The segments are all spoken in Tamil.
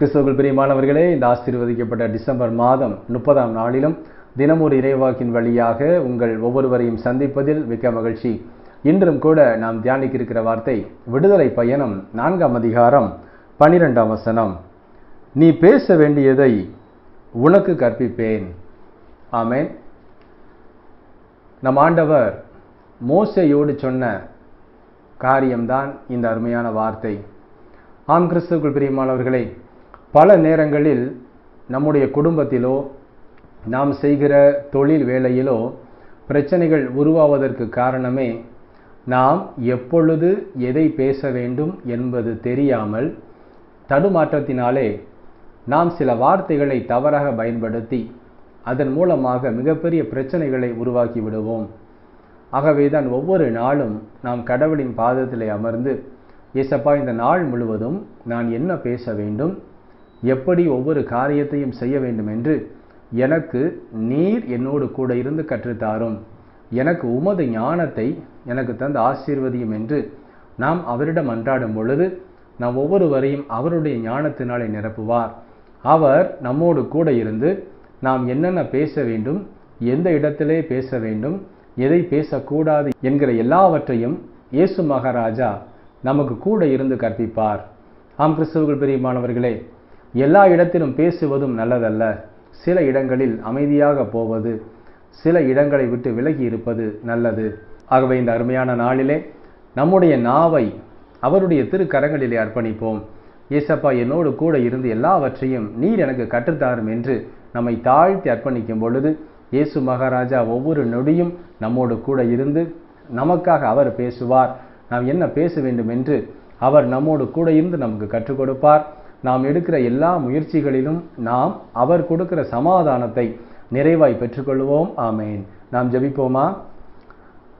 கிறிஸ்தவர்கள் பிரியமானவர்களே இந்த ஆசீர்வதிக்கப்பட்ட டிசம்பர் மாதம் முப்பதாம் நாளிலும் தினமொரு இறைவாக்கின் வழியாக உங்கள் ஒவ்வொருவரையும் சந்திப்பதில் மிக்க மகிழ்ச்சி. இன்றும் கூட நாம் தியானிக்க இருக்கிற வார்த்தை விடுதலை பயணம் நான்காம் அதிகாரம் பனிரெண்டாம் வசனம். நீ பேச வேண்டியதை உனக்கு கற்பிப்பேன். ஆமென். நம் ஆண்டவர் மோசையோடு சொன்ன காரியம்தான் இந்த அருமையான வார்த்தை. ஆம் கிறிஸ்துக்குள் பிரியமானவர்களே பல நேரங்களில் நம்முடைய குடும்பத்திலோ நாம் செய்கிற தொழில் வேலையிலோ பிரச்சனைகள் உருவாவதற்கு காரணமே நாம் எப்பொழுது எதை பேச வேண்டும் என்பது தெரியாமல் தடுமாற்றத்தினாலே நாம் சில வார்த்தைகளை தவறாக பயன்படுத்தி அதன் மூலமாக மிகப்பெரிய பிரச்சனைகளை உருவாக்கி விடுவோம். ஆகவேதான் ஒவ்வொரு நாளும் நாம் கடவுளின் பாதத்திலே அமர்ந்து ஏசப்பா இந்த நாள் முழுவதும் நான் என்ன பேச வேண்டும்? எப்படி ஒவ்வொரு காரியத்தையும் செய்ய வேண்டும் என்று எனக்கு நீர் என்னோடு கூட இருந்து கற்றுத்தாரும். எனக்கு உமது ஞானத்தை எனக்கு தந்த ஆசீர்வதியும் என்று நாம் அவரிடம் அன்றாடும் பொழுது நாம் ஒவ்வொருவரையும் அவருடைய ஞானத்தினாலே நிரப்புவார். அவர் நம்மோடு கூட இருந்து நாம் என்னென்ன பேச வேண்டும் எந்த இடத்திலே பேச வேண்டும் எதை பேசக்கூடாது என்கிற எல்லாவற்றையும் இயேசு மகாராஜா நமக்கு கூட இருந்து கற்பிப்பார். ஆம் கிறிஸ்தவர்கள் பெரியமானவர்களே எல்லா இடத்திலும் பேசுவதும் நல்லதல்ல. சில இடங்களில் அமைதியாக போவது சில இடங்களை விட்டு விலகி இருப்பது நல்லது. ஆகவே இந்த அருமையான நாளிலே நம்முடைய நாவை அவருடைய திருக்கரங்களிலே அர்ப்பணிப்போம். ஏசப்பா என்னோடு கூட இருந்து எல்லாவற்றையும் நீர் எனக்கு கற்றுத்தாரும் என்று நம்மை தாழ்த்தி அர்ப்பணிக்கும் பொழுது இயேசு மகாராஜா ஒவ்வொரு நொடியும் நம்மோடு கூட இருந்து நமக்காக அவர் பேசுவார். நாம் என்ன பேச வேண்டும் என்று அவர் நம்மோடு கூட இருந்து நமக்கு கற்றுக் கொடுப்பார். நாம் எடுக்கிற எல்லா முயற்சிகளிலும் நாம் அவர் கொடுக்கிற சமாதானத்தை நிறைவாய் பெற்றுக்கொள்வோம். ஆமேன். நாம் ஜெபிப்போமா?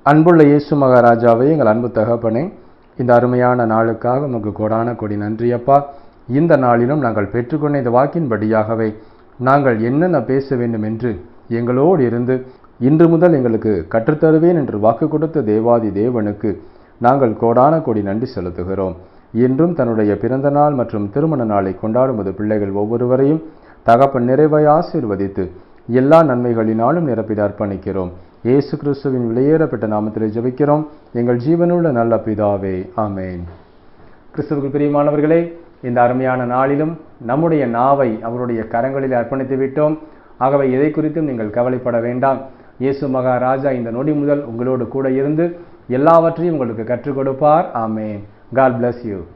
அன்புள்ள இயேசு மகாராஜாவே எங்கள் அன்பு தகப்பனே இந்த அருமையான நாளுக்காக உமக்கு கொடான கொடி நன்றியப்பா இந்த நாளிலும் நாங்கள் பெற்றுக்கொண்ட இந்த வாக்கின்படியாகவே நாங்கள் என்னென்ன பேச வேண்டும் என்று எங்களோடு இருந்து இன்று முதல் எங்களுக்கு கற்றுத்தருவேன் என்று வாக்கு கொடுத்த தேவாதி தேவனுக்கு நாங்கள் கோடான கொடி நன்றி செலுத்துகிறோம். இன்றும் தன்னுடைய பிறந்த நாள் மற்றும் திருமண நாளை கொண்டாடும்போது பிள்ளைகள் ஒவ்வொருவரையும் தகப்பன் நிறைவை ஆசீர்வதித்து எல்லா நன்மைகளினாலும் நிரப்பிட அர்ப்பணிக்கிறோம். இயேசு கிறிஸ்துவின் விலையேறப்பட்ட நாமத்திலே ஜெபிக்கிறோம். எங்கள் ஜீவனுள்ள நல்ல பிதாவே ஆமேன். கிறிஸ்துவுக்கு பிரியமானவர்களே இந்த அருமையான நாளிலும் நம்முடைய நாவை அவருடைய கரங்களில் அர்ப்பணித்து விட்டோம். ஆகவே எதை குறித்தும் நீங்கள் கவலைப்பட வேண்டாம். இயேசு மகாராஜா இந்த நொடி முதல் உங்களோடு கூட இருந்து எல்லாவற்றையும் உங்களுக்கு கற்றுக் கொடுப்பார். ஆமேன். God bless you.